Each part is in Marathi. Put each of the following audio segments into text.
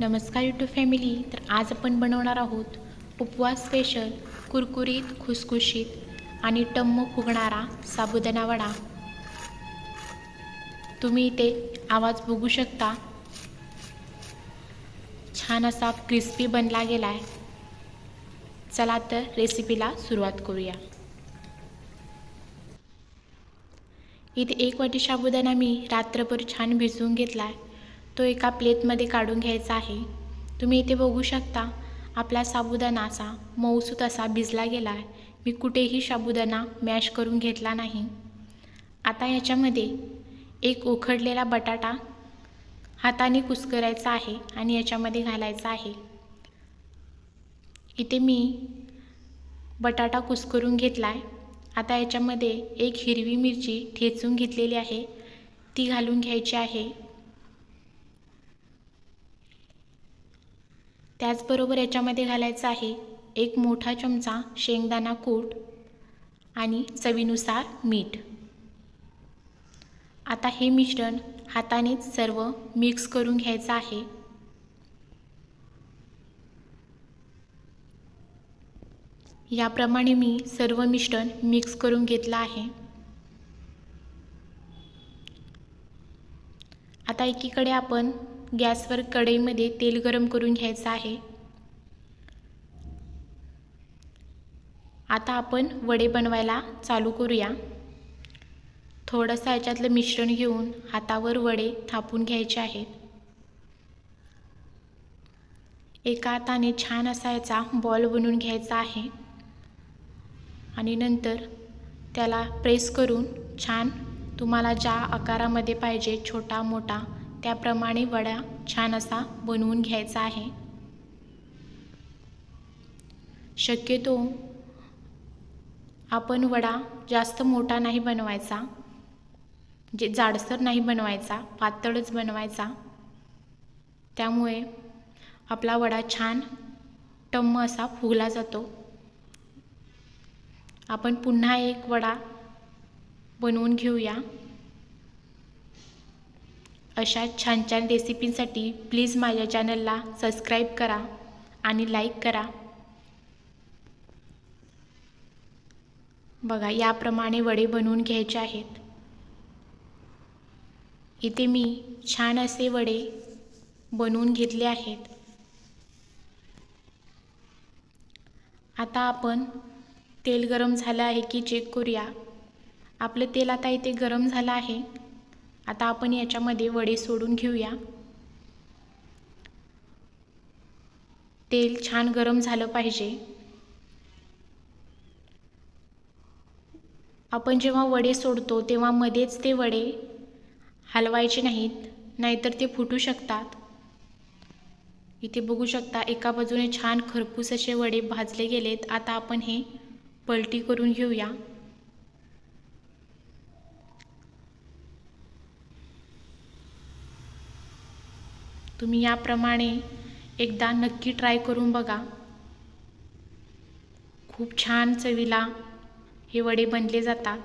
नमस्कार यूट्यूब फॅमिली तर आज आपण बनवणार आहोत उपवास स्पेशल कुरकुरीत खुसखुशीत आणि टम्म फुगणारा साबुदाणा वडा. तुम्ही इथे आवाज बघू शकता. छान असा क्रिस्पी बनला गेला आहे चला तर रेसिपीला सुरुवात करूया. इथे एक वाटी साबुदाणा मी रात्रभर छान भिजवून घेतला आहे तो एका प्लेटमध्ये काढून घ्यायचा आहे. तुम्ही इथे बघू शकता आपला साबुदाणा असा मऊसूत असा भिजला गेला आहे मी कुठेही साबुदाणा मॅश करून घेतला नाही. आता याच्यामध्ये एक उखडलेला बटाटा हाताने कुस्करायचा आहे आणि याच्यामध्ये घालायचा आहे. इथे मी बटाटा कुस्करून घेतला आहे आता याच्यामध्ये एक हिरवी मिरची ठेचून घेतलेली आहे. ती घालून घ्यायची आहे. त्याचबरोबर याच्यामध्ये घालायचं आहे एक मोठा चमचा शेंगदाणा कूट आणि चवीनुसार मीठ. आता हे मिश्रण हातानेच सर्व मिक्स करून घ्यायचं आहे. याप्रमाणे मी सर्व मिश्रण मिक्स करून घेतलं आहे. आता एकीकडे आपण गॅसवर कढईमध्ये तेल गरम करून घ्यायचं आहे. आता आपण वडे बनवायला चालू करूया. थोडंसं याच्यातलं मिश्रण घेऊन हातावर वडे थापून घ्यायचे आहेत. एका हाताने छान असा याचा बॉल बनवून घ्यायचा आहे. आणि नंतर त्याला प्रेस करून छान तुम्हाला ज्या आकारामध्ये पाहिजे छोटा मोठा त्याप्रमाणे वडा छान असा बनवून घ्यायचा आहे. शक्यतो आपण वडा जास्त मोठा नाही बनवायचा जे जाडसर नाही बनवायचा पातळच बनवायचा. त्यामुळे आपला वडा छान टम्म असा फुगला जातो. आपण पुन्हा एक वडा बनवून घेऊया. अशा छान छान रेसिपींसाठी प्लीज माझ्या चॅनलला सबस्क्राईब करा आणि लाईक करा. बघा याप्रमाणे वडे बनवून घ्यायचे आहेत. इथे मी छान असे वडे बनवून घेतले आहेत. आता आपण तेल गरम झालं आहे की चेक करूया. आपलं तेल आता इथे गरम झालं आहे. आता आपण याच्यामध्ये वडे सोडून घेऊया. तेल छान गरम झालं पाहिजे. आपण जेव्हा वडे सोडतो तेव्हा मध्येच ते वडे हलवायचे नाहीत नाहीतर ते फुटू शकतात. इथे बघू शकता एका बाजूने छान खरपूस असे वडे भाजले गेलेत. आता आपण हे पलटी करून घेऊया. तुम्ही याप्रमाणे एकदा नक्की ट्राय करून बघा. खूप छान चवीला हे वडे बनले जातात.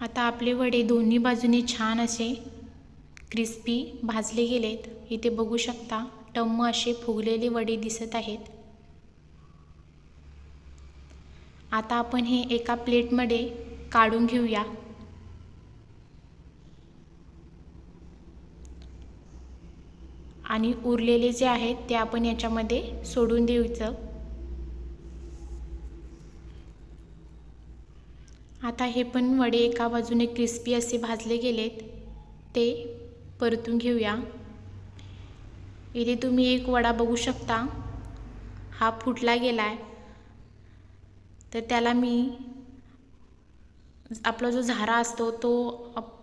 आता आपले वडे दोन्ही बाजूने छान असे क्रिस्पी भाजले गेलेत. इथे बघू शकता टम्म असे फुगलेले वडे दिसत आहेत. आता आपण हे एका प्लेटमध्ये काढून घेऊया. आणि उरलेले जे आहेत ते आपण याच्यामध्ये सोडून द्यायचं आता हे पण वडे एका बाजूने क्रिस्पी असे भाजले गेलेत. ते परतून घेऊया. इथे तुम्ही एक वडा बघू शकता. हा फुटला गेला आहे तर त्याला मी आपला जो झारा असतो तो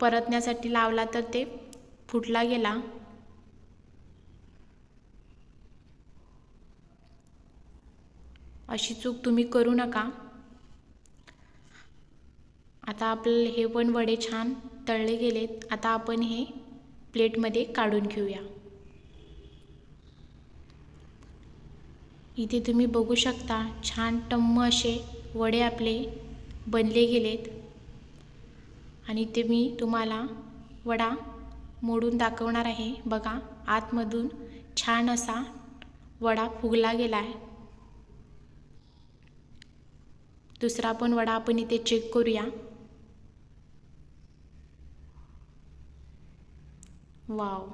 परतण्यासाठी लावला तर ते फुटला गेला. अशी चूक तुम्ही करू नका. आता आपलं हे पण वडे छान तळले गेलेत. आता आपण हे प्लेटमध्ये काढून घेऊया. इथे तुम्ही बघू शकता छान टम्म असे वडे आपले बनले गेलेत. आणि ते मी तुम्हाला वडा मोडून दाखवणार आहे. बघा आतमधून छान असा वडा फुगला गेला आहे दुसरा पण वडा आपण इथे चेक करूया. वाव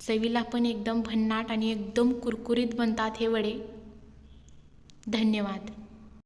चवीला पण एकदम भन्नाट आणि एकदम कुरकुरीत बनतात हे वडे. धन्यवाद.